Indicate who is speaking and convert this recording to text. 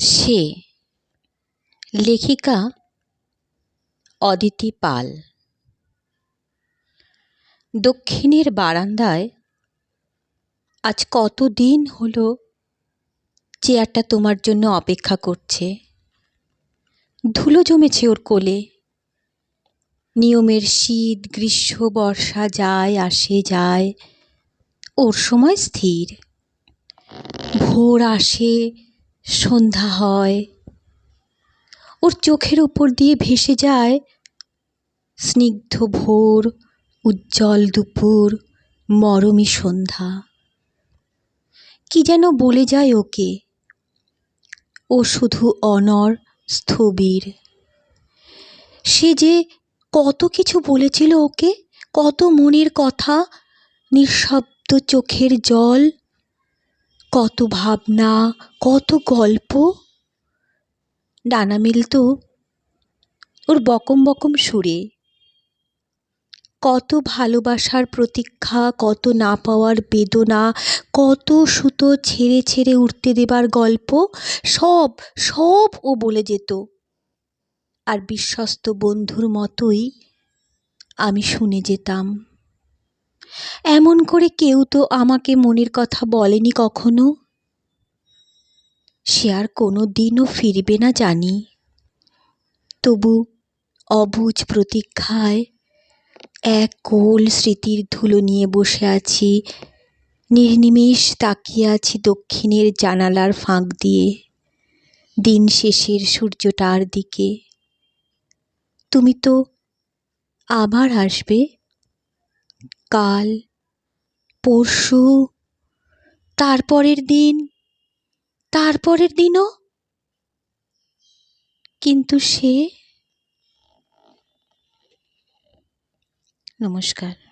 Speaker 1: সে লেখিকা অদিতি পাল। দক্ষিণের বারান্দায় আজ কত দিন হলো চেয়ারটা তোমার জন্য অপেক্ষা করছে। ধুলো জমেছে ওর কোলে। নিয়মের শীত, গ্রীষ্ম, বর্ষা যায়, আসে, যায়। ওর সময় স্থির। ভোর আসে সন্ধ্যা হয়। ওর চোখের ওপর দিয়ে ভেসে যায় স্নিগ্ধ ভোর, উজ্জ্বল দুপুর, মরমী সন্ধ্যা। কি যেন বলে যায় ওকে। ও শুধু অনড়, স্থবির। সে যে কত কিছু বলেছিল ওকে, কত মনের কথা, নিঃশব্দ চোখের জল কত ভাবনা, কত গল্প। ডানা মিলত ওর বকম বকম সুরে। কত ভালোবাসার প্রতীক্ষা, কত না পাওয়ার বেদনা, কত সুতো ছেড়ে ছেড়ে উঠতে দেবার গল্প, সব সব ও বলে যেত। আর বিশ্বস্ত বন্ধুর মতোই আমি শুনে যেতাম। এমন করে কেউ তো আমাকে মনের কথা বলেনি কখনো? সে আর কোনো দিনও ফিরবে না জানি। তবু অবুঝ প্রতীক্ষায় এক কোল স্মৃতির ধুলো নিয়ে বসে আছি, নির্নিমেষ তাকিয়ে আছি দক্ষিণের জানালার ফাঁক দিয়ে, দিন শেষের সূর্যটার দিকে। তুমি তো আবার আসবে? কাল পরশু তারপরের দিন তারপরের দিনও? কিন্তু সে? নমস্কার।